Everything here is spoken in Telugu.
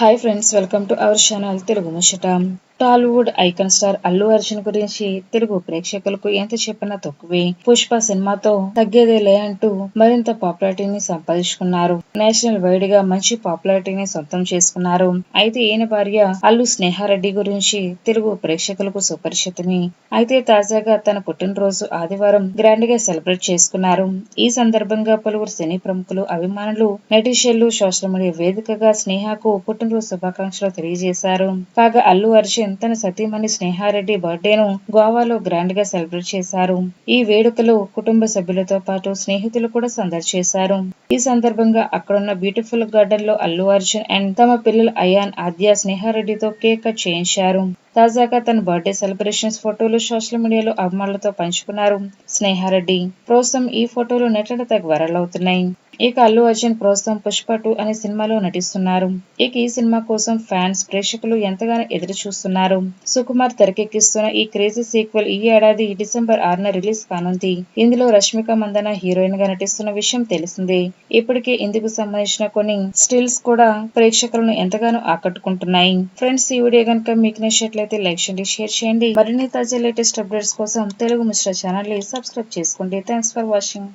Hi friends welcome to our channel Telugu ముచ్చట Tollywood icon star Allu Arjun గురించి తెలుగు ప్రేక్షకులకు ఎంత చెప్పినా తక్కువే. పుష్ప సినిమాతో తగ్గేదేలే అంటూ మరింత పాపులారిటీని సంపాదించుకున్నారు. నేషనల్ వైడ్గా మంచి పాపులారిటీని సొంతం చేసుకున్నారు. అయితే ఈయన భార్య అల్లు స్నేహారెడ్డి గురించి తెలుగు ప్రేక్షకులకు సుపరిచితమే అయితే తాజాగా తన పుట్టినరోజు ఆదివారం గ్రాండ్గా సెలబ్రేట్ చేసుకున్నారు. ఈ సందర్భంగా పలువురు సినీ ప్రముఖులు అభిమానులు నటీషన్లు సోషల్ మీడియా వేదికగా స్నేహకు పుట్టినరోజు శుభాకాంక్షలు తెలియజేశారు. కాగా అల్లు అర్జున్ తన సతీమణి స్నేహారెడ్డి బర్త్డేను గోవాలో గ్రాండ్గా సెలబ్రేట్ చేశారు. ఈ వేడుకలో కుటుంబ సభ్యులతో పాటు స్నేహితులు కూడా సందర్శించారు ఈ సందర్భంగా అక్కడున్న బ్యూటిఫుల్ గార్డెన్లో అల్లు అర్జున్ అండ్ తమ పిల్లలు అయాన్ ఆద్య స్నేహారెడ్డితో కేక్ కట్ చేయించారు. తాజాగా తన బర్త్డే సెలబ్రేషన్స్ ఫోటోలు సోషల్ మీడియాలో అభిమానులతో పంచుకున్నారు స్నేహారెడ్డి. ప్రస్తుతం ఈ ఫోటోలు నెట్టడతకు వైరల్ అవుతున్నాయి. ఇక అల్లు అర్జున్ ప్రస్తుతం పుష్ప టూ అనే సినిమాలో నటిస్తున్నారు. ఇక ఈ సినిమా కోసం ఫ్యాన్స్ ప్రేక్షకులు ఎంతగానో ఎదురు చూస్తున్నారు సుకుమార్ తెరకెక్కిస్తున్న ఈ క్రేజీ సీక్వెల్ ఈ ఏడాది డిసెంబర్ ఆరున రిలీజ్ కానుంది. ఇందులో రష్మిక మందన హీరోయిన్గా నటిస్తున్న విషయం తెలిసిందే. ఇప్పటికే ఇందుకు సంబంధించిన కొన్ని స్టిల్స్ కూడా ప్రేక్షకులను ఎంతగానో ఆకట్టుకుంటున్నాయి. ఫ్రెండ్స్ ఈ వీడియో కనుక మీకు నచ్చినట్లయితే లైక్ చేయండి షేర్ చేయండి. మరిన్ని తాజా లేటెస్ట్ అప్డేట్స్ కోసం తెలుగు మిశ్ర ఛానల్ సబ్స్క్రైబ్ చేసుకోండి. Thanks for watching.